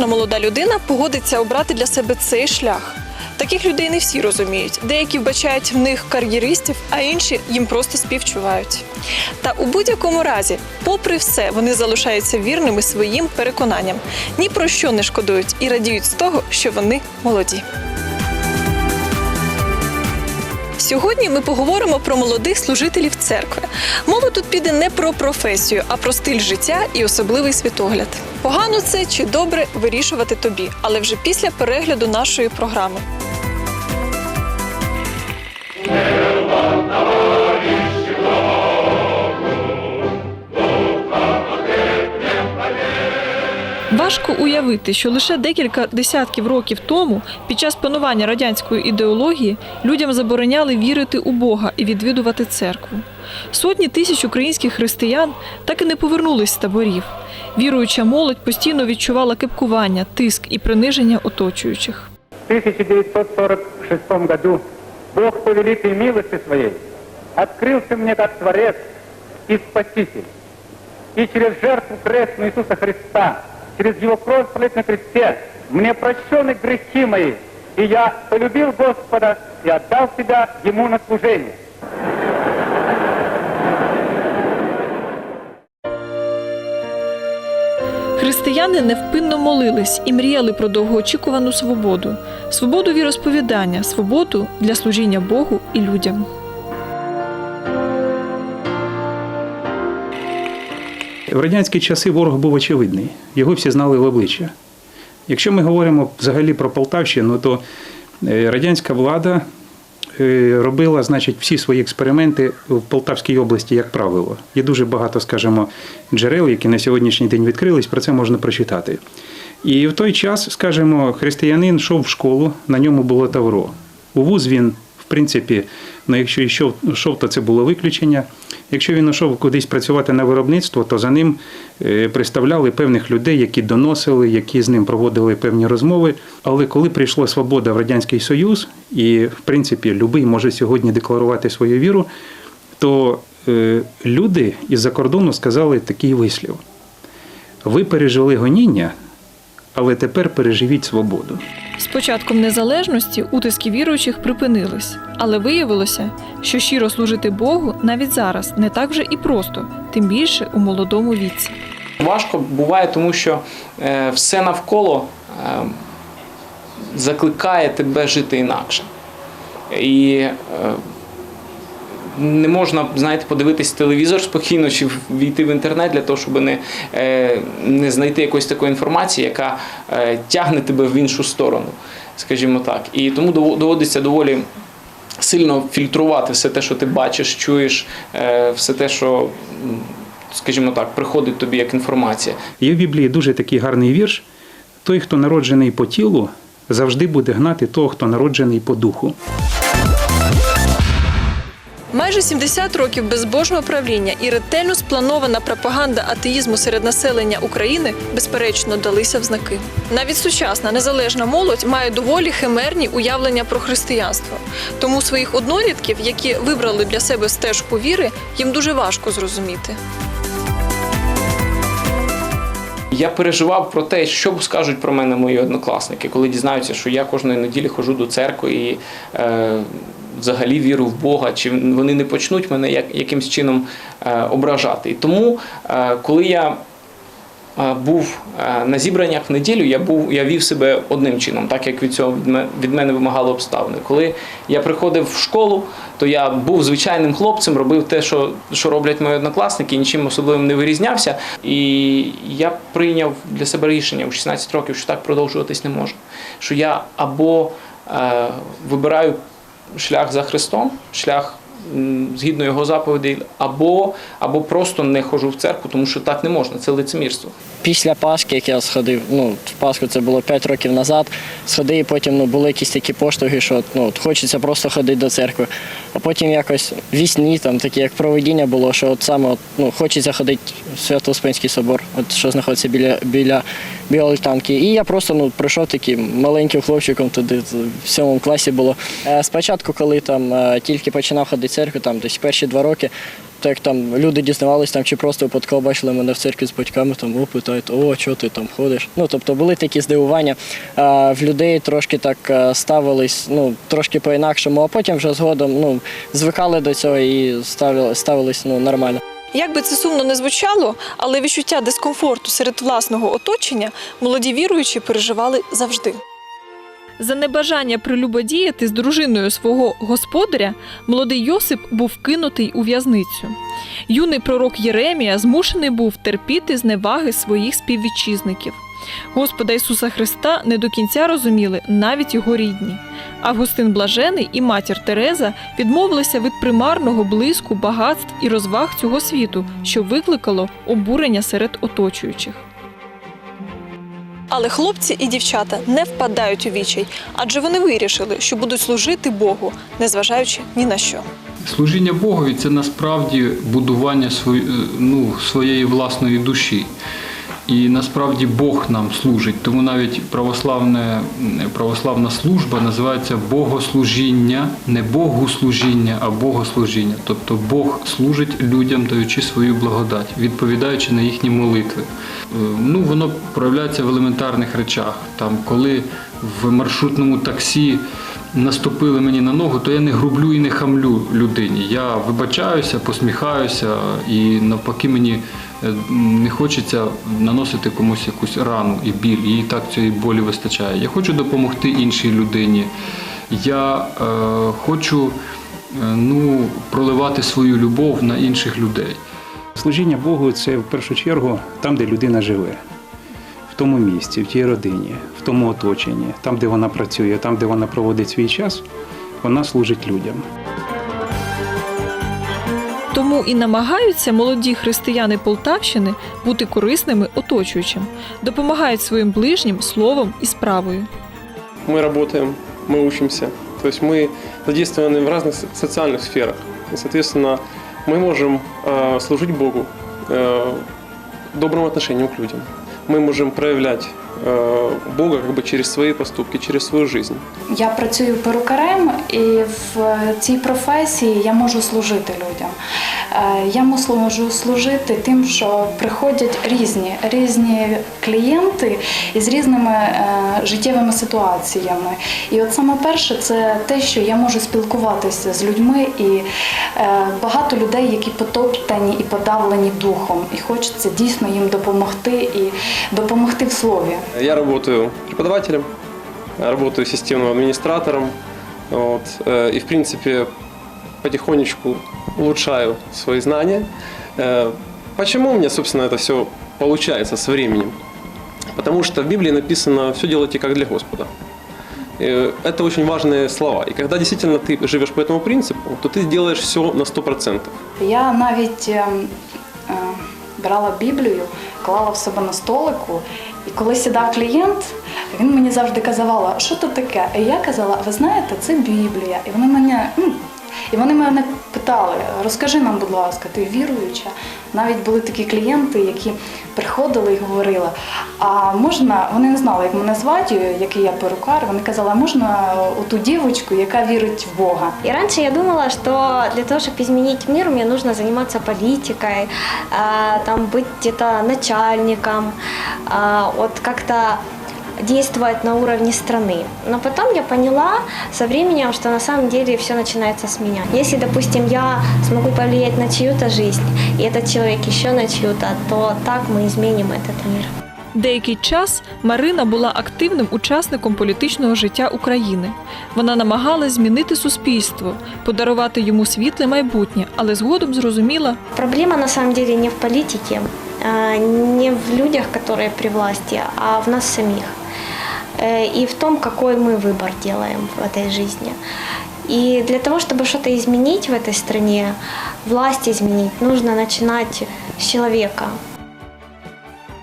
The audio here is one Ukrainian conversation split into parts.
кожна молода людина погодиться обрати для себе цей шлях. Таких людей не всі розуміють. Деякі вбачають в них кар'єристів, а інші їм просто співчувають. Та у будь-якому разі, попри все, вони залишаються вірними своїм переконанням, ні про що не шкодують і радіють з того, що вони молоді. Сьогодні ми поговоримо про молодих служителів церкви. Мова тут піде не про професію, а про стиль життя і особливий світогляд. Погано це чи добре вирішувати тобі, але вже після перегляду нашої програми. Важко уявити, що лише декілька десятків років тому, під час панування радянської ідеології, людям забороняли вірити у Бога і відвідувати церкву. Сотні тисяч українських християн так і не повернулись з таборів. Віруюча молодь постійно відчувала кепкування, тиск і приниження оточуючих. В 1946 году Бог по великой милости своей открылся мне как Творец и Спаситель. И через жертву крестную Иисуса Христа, через Его кровь пролить на кресте, мне прощены грехи мои, и я полюбил Господа и отдал себя Ему на служение. Християни невпинно молились і мріяли про довгоочікувану свободу, свободу віросповідання, свободу для служіння Богу і людям. В радянські часи ворог був очевидний, його всі знали в обличчя. Якщо ми говоримо взагалі про Полтавщину, то е, радянська влада е, робила значить, всі свої експерименти в Полтавській області, як правило. Є дуже багато, скажімо, джерел, які на сьогоднішній день відкрились, про це можна прочитати. І в той час, скажімо, християнин йшов в школу, на ньому було тавро. У вуз він, принципі, ну, якщо йшов, йшов, то це було виключення. Якщо він йшов кудись працювати на виробництво, то за ним е, представляли певних людей, які доносили, які з ним проводили певні розмови. Але коли прийшла свобода в Радянський Союз, і в принципі любий може сьогодні декларувати свою віру, то е, люди із-за кордону сказали такий вислів: ви пережили гоніння, але тепер переживіть свободу. З початком незалежності утиски віруючих припинились, але виявилося, що щиро служити Богу навіть зараз не так вже і просто, тим більше у молодому віці. Важко буває, тому що е, все навколо е, закликає тебе жити інакше. І е, не можна, знаєте, подивитись телевізор спокійно чи війти в інтернет для того, щоб не, е, не знайти якоїсь такої інформації, яка е, тягне тебе в іншу сторону, скажімо так. І тому доводиться доволі сильно фільтрувати все те, що ти бачиш, чуєш, е, все те, що, скажімо так, приходить тобі як інформація. Є в Біблії дуже такий гарний вірш: той, хто народжений по тілу, завжди буде гнати того, хто народжений по духу. Майже 70 років безбожного правління і ретельно спланована пропаганда атеїзму серед населення України безперечно далися в знаки. Навіть сучасна незалежна молодь має доволі химерні уявлення про християнство. Тому своїх однолітків, які вибрали для себе стежку віри, їм дуже важко зрозуміти. Я переживав про те, що скажуть про мене мої однокласники, коли дізнаються, що я кожної неділі ходжу до церкви і е, взагалі віру в Бога, чи вони не почнуть мене як, якимсь чином е, ображати. І тому, е, коли я е, був на зібраннях в неділю, я був я вів себе одним чином, так як від цього від мене вимагали обставини. Коли я приходив в школу, то я був звичайним хлопцем, робив те, що, що роблять мої однокласники, нічим особливим не вирізнявся. І я прийняв для себе рішення у 16 років, що так продовжуватись не може. Що я або вибираю шлях за Христом, шлях згідно його заповідей, або, або просто не ходжу в церкву, тому що так не можна, це лицемірство. Після Пасхи, як я сходив, ну, в Пасху це було 5 років назад, сходив потім ну, були якісь такі поштовхи, що ну, хочеться просто ходити до церкви. А потім якось вісні, там, такі як проведіння було, що от саме от, ну, хочеться ходити в Свято-Успенський собор, от, що знаходиться біля, біля бігали танки. І я просто ну, прийшов таким маленьким хлопчиком туди, в сьомому класі було. Е, Спочатку, коли там е, тільки починав ходити в церкву, там десь перші два роки, то як там люди дізнавались там, чи просто випадково бачили мене в церкві з батьками, там о, питають, о, чого ти там ходиш. Ну, тобто були такі здивування. А в людей трошки так е, ставились, ну, трошки по-інакшому, а потім вже згодом ну, звикали до цього і ставили, ставились ну, нормально. Як би це сумно не звучало, але відчуття дискомфорту серед власного оточення молоді віруючі переживали завжди. За небажання прилюбодіяти з дружиною свого господаря молодий Йосип був кинутий у в'язницю. Юний пророк Єремія змушений був терпіти зневаги своїх співвітчизників. Господа Ісуса Христа не до кінця розуміли навіть його рідні. Августин Блажений і матір Тереза відмовилися від примарного блиску, багатств і розваг цього світу, що викликало обурення серед оточуючих. Але хлопці і дівчата не впадають у вічай, адже вони вирішили, що будуть служити Богу, незважаючи ні на що. Служіння Богові це насправді будування е, ну, своєї власної душі. І насправді Бог нам служить. Тому навіть православне, православна служба називається богослужіння, не Богослужіння, а богослужіння. Тобто Бог служить людям, даючи свою благодать, відповідаючи на їхні молитви. Е, Ну, воно проявляється в елементарних речах. Там, коли в маршрутному таксі наступили мені на ногу, то я не грублю і не хамлю людині. Я вибачаюся, посміхаюся, і навпаки мені не хочеться наносити комусь якусь рану і біль. Їй так цієї болі вистачає. Я хочу допомогти іншій людині. Я е, хочу е, ну, проливати свою любов на інших людей. Служіння Богу це в першу чергу там, де людина живе, в тому місці, в тій родині, в тому оточенні, там, де вона працює, там, де вона проводить свій час, вона служить людям. Тому і намагаються молоді християни Полтавщини бути корисними оточуючим, допомагають своїм ближнім словом і справою. мы работаем, мы учимся. То есть мы задействованы в разных со- социальных сферах. И, соответственно, мы можем э, служить Богу э, добрым отношением к людям. Мы можем проявлять э, Бога как бы через свої поступки, через свою жизнь. Я працюю перукарем, і в цій професії я можу служити людям. Е, Я можу служити тим, що приходять різні, різні клієнти із різними е, життєвими ситуаціями. І от саме перше це те, що я можу спілкуватися з людьми, і е, багато людей, які потоптані і подавлені духом, і хочеться дійсно їм допомогти і допомогти в слові. Я работаю преподавателем, работаю системным администратором. Вот, э, и, в принципе, потихонечку улучшаю свои знания. Э, Почему у меня, собственно, это все получается со временем? Потому что в Библии написано «все делайте как для Господа». Э, Это очень важные слова. И когда действительно ты живешь по этому принципу, то ты делаешь все на 100%. Я навіть е, е, брала Біблію, клала в себе на столику, і коли сідав клієнт, він мені завжди казав, що це таке? І я казала, ви знаєте, це Біблія. І вони мене. І вони мене питали, розкажи нам, будь ласка, ти віруюча? Навіть були такі клієнти, які приходили і говорили, а можна, вони не знали, як мене звати, який я перукар, вони казали, а можна оту дівочку, яка вірить в Бога. И раньше я думала, что для того, чтобы изменить мир, мне нужно заниматься политикой, а, там где-то начальником, а, вот как-то действовать на уровне страны. Но потом я поняла со временем, что на самом деле все начинается с меня. Если, допустим, я смогу повлиять на чью-то жизнь, и этот человек еще на чью-то, то так мы изменим этот мир. Деякий час Марина була активним учасником політичного життя України. Вона намагалась змінити суспільство, подарувати йому світле майбутнє, але згодом зрозуміла, Проблема на самом деле не в политике, а, не в людях, которые при власти, а в нас самих. Э, И в том, какой мы выбор делаем в этой жизни. И для того, чтобы что-то изменить в этой стране, власть изменить, нужно начинать с человека.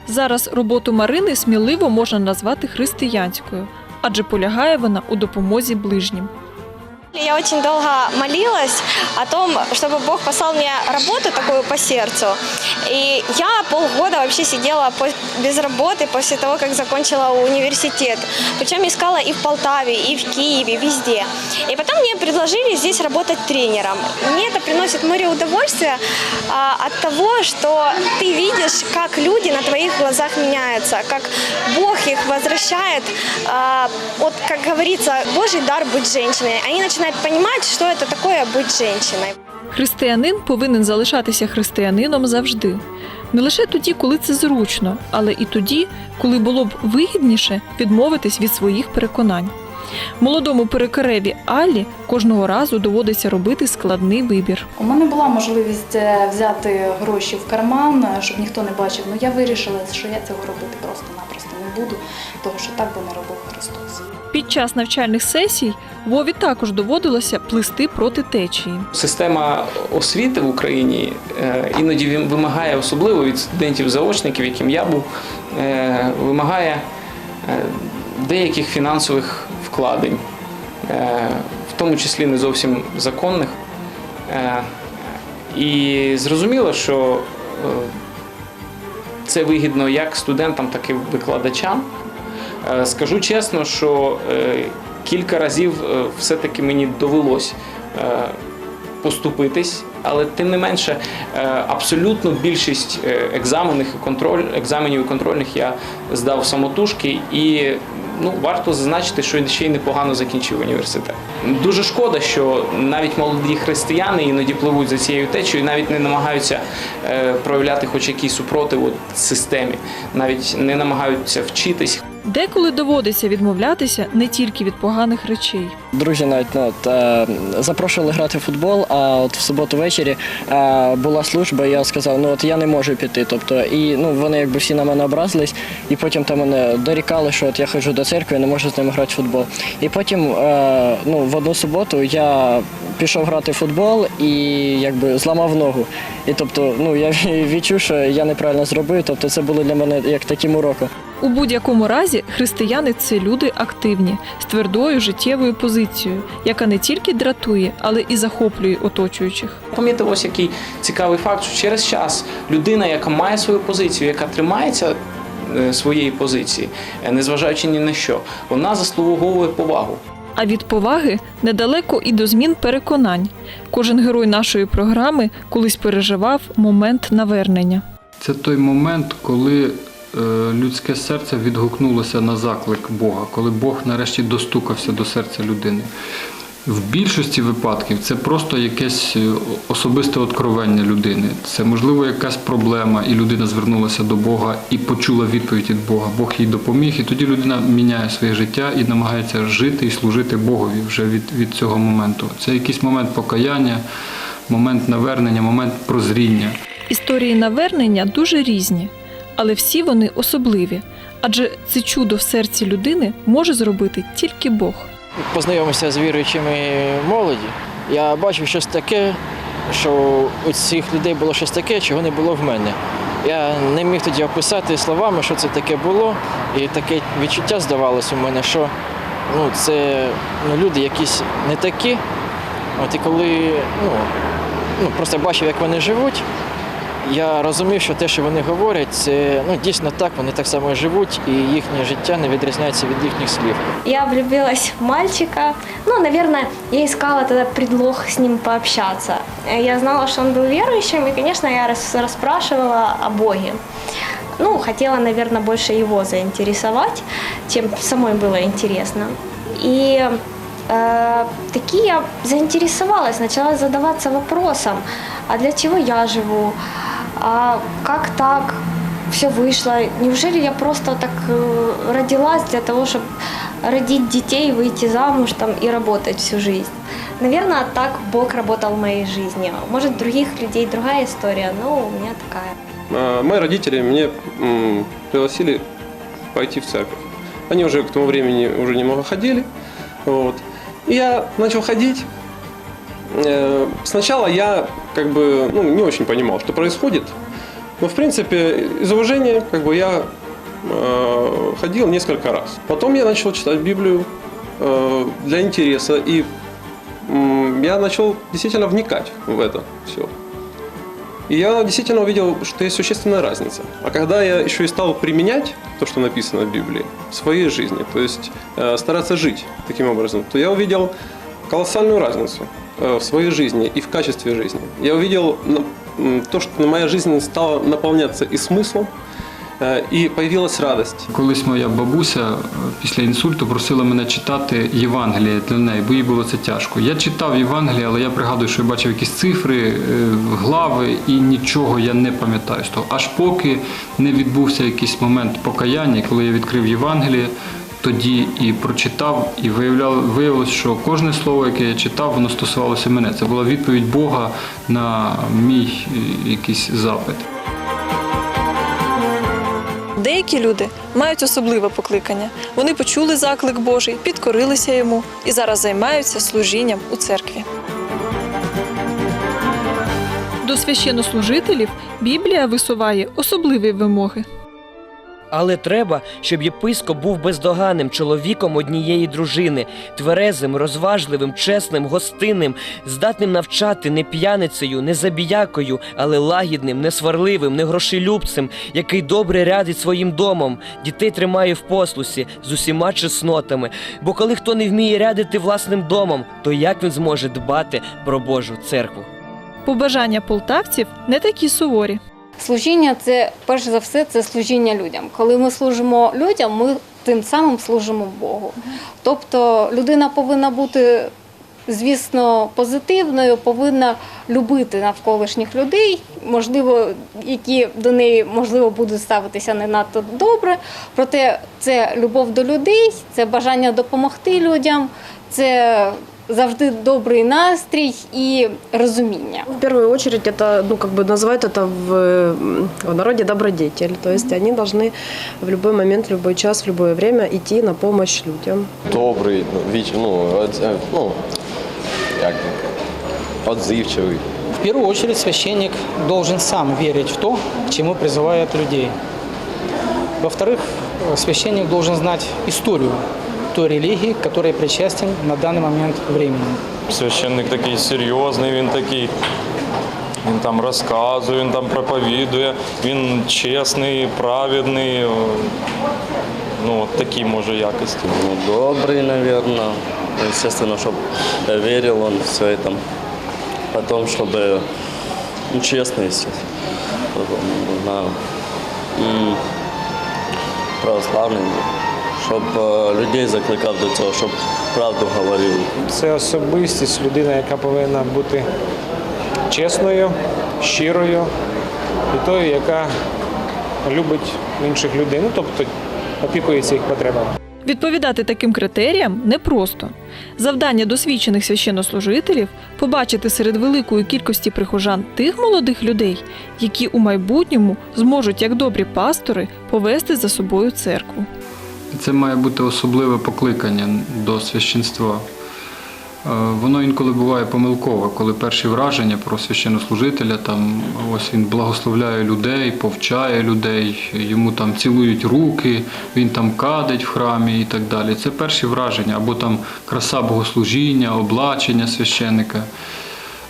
зараз роботу Марини сміливо можна назвати християнською, адже полягає вона у допомозі ближнім. Я очень долго молилась о том, чтобы Бог послал мне работу такую по сердцу. И я полгода вообще сидела без работы после того, как закончила университет. Причем искала и в Полтаве, и в Киеве, везде. И потом мне предложили здесь работать тренером. Мне это приносит море удовольствия а, от того, что ты видишь, как люди на твоих глазах меняются, как Бог их возвращает, а, вот как говорится, Божий дар быть женщиной. Они начинают понимать, что это такое быть женщиной. Християнин повинен залишатися християнином завжди. Не лише тоді, коли це зручно, але і тоді, коли було б вигідніше відмовитись від своїх переконань. Молодому перекареві Аллі кожного разу доводиться робити складний вибір. У мене була можливість е, взяти гроші в карман, е, щоб ніхто не бачив. Ну я вирішила, що я цього робити просто-напросто не буду, тому що так би не робив Христос. Під час навчальних сесій Вові також доводилося плисти проти течії. Система освіти в Україні е, іноді вимагає, особливо від студентів-заочників, яким я був, е, вимагає е, деяких фінансових вкладень, в тому числі не зовсім законних. І зрозуміло, що це вигідно як студентам, так і викладачам. Е, Скажу чесно, що е, кілька разів е, все-таки мені довелось поступитись, але тим не менше, абсолютно більшість екзаменів і контроль, екзаменів і контрольних я здав самотужки і. Ну, варто зазначити, що ще й непогано закінчив університет. Дуже шкода, що навіть молоді християни іноді пливуть за цією течією, навіть не намагаються проявляти хоч якийсь супротив от системі, навіть не намагаються вчитись. Деколи доводиться відмовлятися не тільки від поганих речей. Друзі навіть ну, от, е, запрошували грати в футбол, а от в суботу ввечері е, була служба, і я сказав, ну от я не можу піти. Тобто, і ну, вони якби всі на мене образились, і потім там мене дорікали, що от я ходжу до церкви, не можу з ними грати в футбол. І потім е, ну, в одну суботу я пішов грати в футбол і якби зламав ногу. І тобто, ну я відчув, що я неправильно зробив. Тобто це було для мене як таким уроком. У будь-якому разі християни це люди активні з твердою життєвою позицією, яка не тільки дратує, але і захоплює оточуючих. Помітив ось який цікавий факт, що через час людина, яка має свою позицію, яка тримається е, своєї позиції, е, незважаючи ні на що, вона заслуговує повагу. А від поваги недалеко і до змін переконань. Кожен герой нашої програми колись переживав момент навернення. Це той момент, коли людське серце відгукнулося на заклик Бога, коли Бог нарешті достукався до серця людини. В більшості випадків це просто якесь е, особисте откровення людини. Це можливо якась проблема, і людина звернулася до Бога і почула відповідь від Бога. Бог їй допоміг, і тоді людина міняє своє життя і намагається жити і служити Богові вже від, від цього моменту. Це якийсь момент покаяння, момент навернення, момент прозріння. Історії навернення дуже різні, але всі вони особливі, адже це чудо в серці людини може зробити тільки Бог. познайомився з віруючими молоді, я бачив щось таке, що у цих людей було щось таке, чого не було в мене. Я не міг тоді описати словами, що це таке було, і таке відчуття здавалося у мене, що ну, це ну, люди якісь не такі. От і коли ну, ну, просто бачив, як вони живуть, я розумів, що те, що вони говорять, це ну, дійсно так, вони так само живуть, і їхнє життя не відрізняється від їхніх слів. Я влюбилась в мальчика. Ну, наверное, я искала тогда предлог с ним пообщаться. Э, Я знала, что он был верующим, и, конечно, я рас- расспрашивала о Боге. Ну, хотела, наверное, больше его заинтересовать, чем самой было интересно. И э, таки я заинтересовалась, начала задаваться вопросом, а для чего я живу, а как так все вышло, неужели я просто так э, родилась для того, чтобы родить детей, выйти замуж там и работать всю жизнь. Наверное, так Бог работал в моей жизни. Может, других людей другая история, но у меня такая. А, Мои родители меня м, пригласили пойти в церковь. Они уже к тому времени уже немного ходили. Вот. И я начал ходить. Э, Сначала я как бы ну, не очень понимал, что происходит. Но в принципе из уважения как бы я э, ходил несколько раз. Потом я начал читать Библию э, для интереса и м, я начал действительно вникать в это все. И я действительно увидел, что есть существенная разница. А когда я еще и стал применять то, что написано в Библии, в своей жизни, то есть э, стараться жить таким образом, то я увидел колоссальную разницу э, в своей жизни и в качестве жизни. Я увидел ну, м, то, что моя жизнь стала наполняться и смыслом, э, и появилась радость. Колись моя бабуся е, після інсульту просила мене читати Євангеліє для неї, бо їй було це тяжко. Я читав Євангеліє, але я пригадую, що я бачив якісь цифри, е, глави, і нічого я не пам'ятаю з того. Аж поки не відбувся якийсь момент покаяння, коли я відкрив Євангеліє. тоді і прочитав, і виявляв, виявилось, що кожне слово, яке я читав, воно стосувалося мене. Це була відповідь Бога на мій е, якийсь запит. Деякі люди мають особливе покликання. Вони почули заклик Божий, підкорилися йому і зараз займаються служінням у церкві. До священнослужителів Біблія висуває особливі вимоги. Але треба, щоб єпископ був бездоганним чоловіком однієї дружини, тверезим, розважливим, чесним, гостинним, здатним навчати не п'яницею, не забіякою, але лагідним, несварливим, не грошелюбцем, який добре рядить своїм домом, дітей тримає в послусі з усіма чеснотами. Бо коли хто не вміє рядити власним домом, то як він зможе дбати про Божу церкву? Побажання полтавців не такі суворі. Служіння це перш за все це служіння людям. Коли ми служимо людям, ми тим самим служимо Богу. Тобто людина повинна бути, звісно, позитивною, повинна любити навколишніх людей, можливо, які до неї можливо будуть ставитися не надто добре. Проте це любов до людей, це бажання допомогти людям, це завжди добрий настрій і розуміння. В первую очередь это, ну, как бы называют это в, м, в народе добродетель. То есть они должны в любой момент, в любой час, в любое время идти на помощь людям. Добрий, віч, ну, от- е, ну, як, отзивчивий. В первую очередь священник должен сам верить в то, к чему призывает людей. Во-вторых, э, священник должен знать историю той религии, к которой причастен на данный момент времени. Священник такий серйозний, він такий. Він там розказує, він там проповідує, він чесний, праведний. о, Ну, от такі може якості. Ну, добрый, наверное. Естественно, чтобы верил он все это. Потом, чтобы ну, честный, естественно. Потом, не знаю, м, православний, щоб людей закликав до цього, щоб правду говорив. Це особистість, людина, яка повинна бути чесною, щирою і тою, яка любить інших людей, ну тобто опікується їх потребами. Відповідати таким критеріям непросто. Завдання досвідчених священнослужителів побачити серед великої кількості прихожан тих молодих людей, які у майбутньому зможуть, як добрі пастори, повести за собою церкву. Це має бути особливе покликання до священства. Е, Воно інколи буває помилкове, коли перші враження про священнослужителя, там ось він благословляє людей, повчає людей, йому там цілують руки, він там кадить в храмі і так далі. Це перші враження, або там краса богослужіння, облачення священника.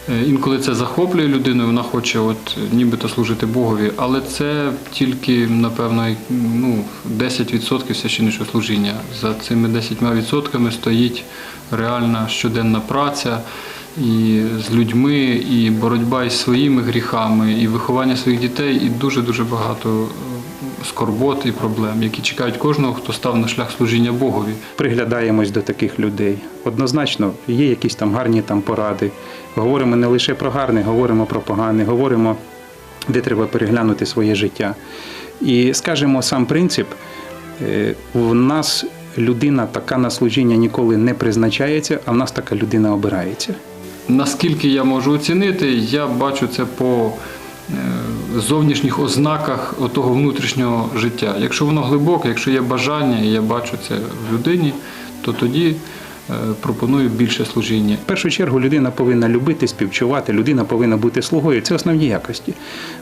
Е, Інколи це захоплює людину, вона хоче от нібито служити Богові, але це тільки, напевно, ну, 10% священничого служіння. За цими 10% стоїть реальна щоденна праця і з людьми, і боротьба із своїми гріхами, і виховання своїх дітей, і дуже-дуже багато е, скорбот і проблем, які чекають кожного, хто став на шлях служіння Богові. приглядаємось до таких людей. Однозначно, є якісь там гарні там поради. Говоримо не лише про гарне, говоримо про погане, говоримо, де треба переглянути своє життя. І скажімо, сам принцип, е, в нас людина така на служіння ніколи не призначається, а в нас така людина обирається. Наскільки я можу оцінити, я бачу це по зовнішніх ознаках того внутрішнього життя. Якщо воно глибоке, якщо є бажання, і я бачу це в людині, то тоді е, пропоную більше служіння. В першу чергу людина повинна любити, співчувати, людина повинна бути слугою. Це основні якості.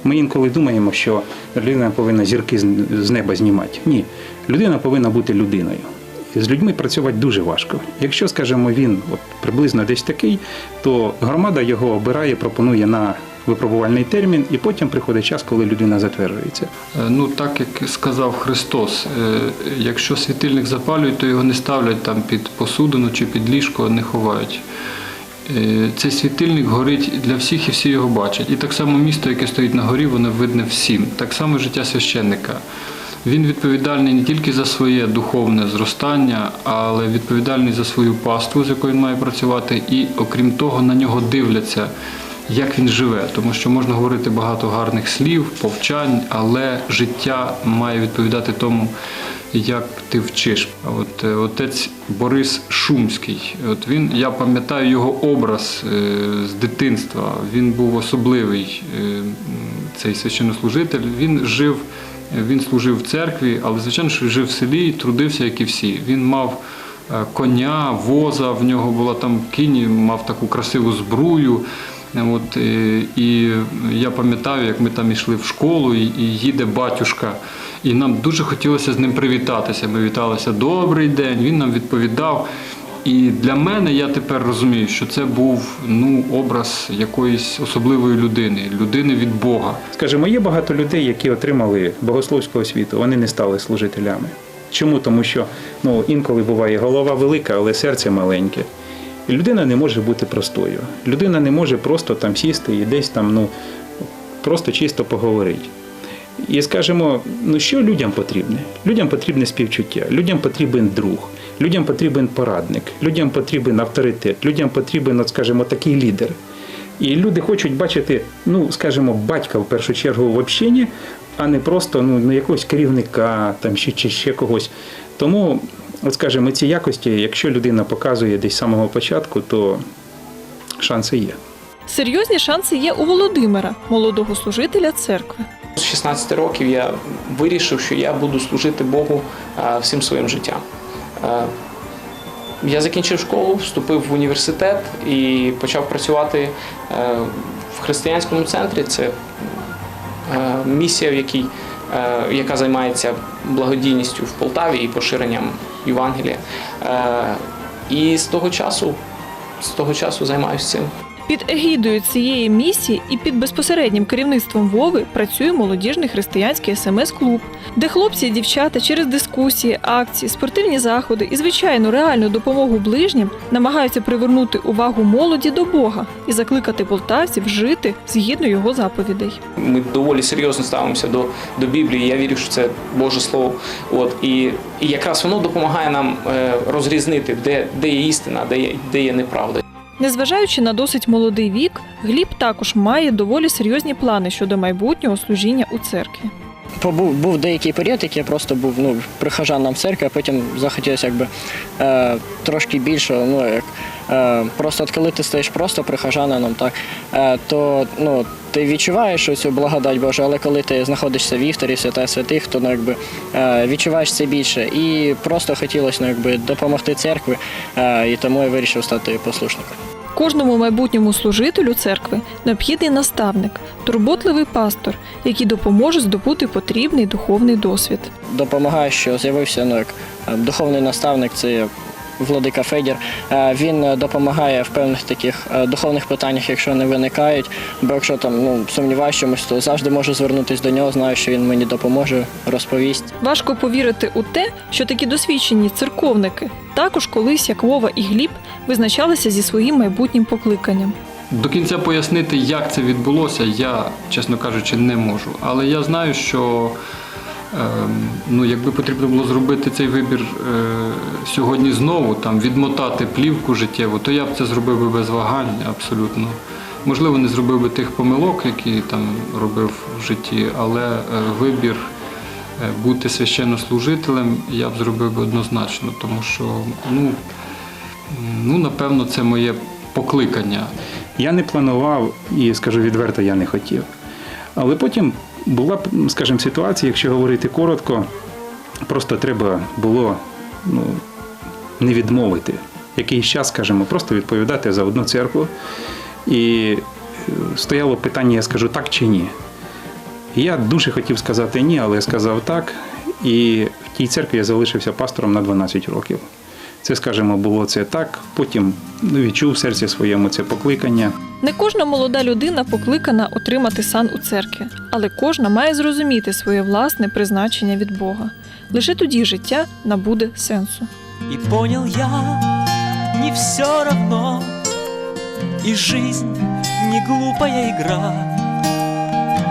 Ми інколи думаємо, що людина повинна зірки з неба знімати. Ні, людина повинна бути людиною. з людьми працювати дуже важко. Якщо, скажімо, він от, приблизно десь такий, то громада його обирає, пропонує на випробувальний термін, і потім приходить час, коли людина затверджується. Е, Ну, так як сказав Христос, е, якщо світильник запалюють, то його не ставлять там під посудину чи під ліжко, не ховають. Е, Цей світильник горить для всіх і всі його бачать. І так само місто, яке стоїть на горі, воно видне всім. Так само життя священника. Він відповідальний не тільки за своє духовне зростання, але відповідальний за свою паству, з якою він має працювати, і окрім того, на нього дивляться, як він живе. Тому що можна говорити багато гарних слів, повчань, але життя має відповідати тому, як ти вчиш. От е, отець Борис Шумський, от він, я пам'ятаю його образ е, з дитинства. Він був особливий, е, цей священнослужитель. Він жив, він служив в церкві, але звичайно, що жив в селі, трудився, як і всі. Він мав коня, воза, в нього була там кінь, мав таку красиву збрую. От, е, і я пам'ятаю, як ми там йшли в школу, і, їде батюшка, і нам дуже хотілося з ним привітатися. Ми віталися добрий день. Він нам відповідав. І для мене я тепер розумію, що це був ну, образ якоїсь особливої людини, людини від Бога. Скажімо, є багато людей, які отримали богословську освіту, вони не стали служителями. Чому? Тому що ну, інколи буває голова велика, але серце маленьке. Людина не може бути простою. Людина не може просто там сісти і десь там ну, просто чисто поговорити. І скажімо, ну що людям потрібне? Людям потрібне співчуття, людям потрібен друг, людям потрібен порадник, людям потрібен авторитет, людям потрібен, от, скажімо, такий лідер. І люди хочуть бачити, ну, скажімо, батька в першу чергу в общенні, а не просто ну, якогось керівника там, чи, чи ще когось. Тому, от скажімо, ці якості, якщо людина показує десь з самого початку, то шанси є. Серйозні шанси є у Володимира, молодого служителя церкви. З 16 років я вирішив, що я буду служити Богу всім своїм життям. Я закінчив школу, вступив в університет і почав працювати е, в християнському центрі. Це е, місія, в якій, е, яка займається благодійністю в Полтаві і поширенням Євангелія. Е, І з того часу, з того часу займаюся цим. Під егідою цієї місії і під безпосереднім керівництвом Вови працює молодіжний християнський смс-клуб, де хлопці і дівчата через дискусії, акції, спортивні заходи і звичайну реальну допомогу ближнім намагаються привернути увагу молоді до Бога і закликати полтавців жити згідно його заповідей. Ми доволі серйозно ставимося до, до Біблії. Я вірю, що це Боже Слово. От і, і якраз воно допомагає нам е, розрізнити, де, де є істина, де є, де є неправда. Незважаючи на досить молодий вік, Гліб також має доволі серйозні плани щодо майбутнього служіння у церкві. Побув був деякий період, який я просто був ну, прихожаном церкви, а потім захотілося якби е, трошки більше, ну як е, просто коли ти стаєш просто прихожанином, так е, то ну ти відчуваєш цю благодать Божу, але коли ти знаходишся в вівторі, свята святих, то ну, якби е, відчуваєш це більше. І просто хотілося ну, якби допомогти церкві, е, і тому я вирішив стати послушником. Кожному майбутньому служителю церкви необхідний наставник, турботливий пастор, який допоможе здобути потрібний духовний досвід. допомагає, що з'явився ну, як е, духовний наставник, це Владика Федір. Е, Він е, допомагає в певних таких е, духовних питаннях, якщо вони виникають. Бо якщо там ну сумніваюся чомусь, то завжди можу звернутися до нього. Знаю, що він мені допоможе, розповість. Важко повірити у те, що такі досвідчені церковники також колись, як Вова і Гліб, визначалися зі своїм майбутнім покликанням. До кінця пояснити, як це відбулося, я, чесно кажучи, не можу. Але я знаю, що ну, якби потрібно було зробити цей вибір е, сьогодні знову, там, відмотати плівку життєву, то я б це зробив би без вагань абсолютно. Можливо, не зробив би тих помилок, які там робив в житті, але е, вибір е, бути священнослужителем я б зробив би однозначно, тому що ну, ну напевно, це моє покликання. Я не планував і скажу відверто, я не хотів. Але потім була, б, скажімо, ситуація, якщо говорити коротко, просто треба було ну, не відмовити. Якийсь час, скажімо, просто відповідати за одну церкву. І е, стояло питання, я скажу так чи ні. Я дуже хотів сказати ні, але я сказав так. І в тій церкві я залишився пастором на 12 років. Це, скажімо, було це так. Потім ну, відчув в серці своєму це покликання. Не кожна молода людина покликана отримати сан у церкві, але кожна має зрозуміти своє власне призначення від Бога. Лише тоді життя набуде сенсу. И понял я, не все равно, И жизнь не глупая игра.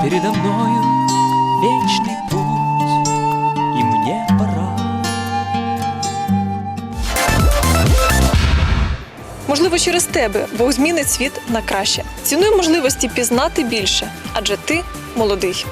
Передо мною вечный Можливо, через тебе Бог змінить світ на краще. Цінуй можливості пізнати більше, адже ти молодий.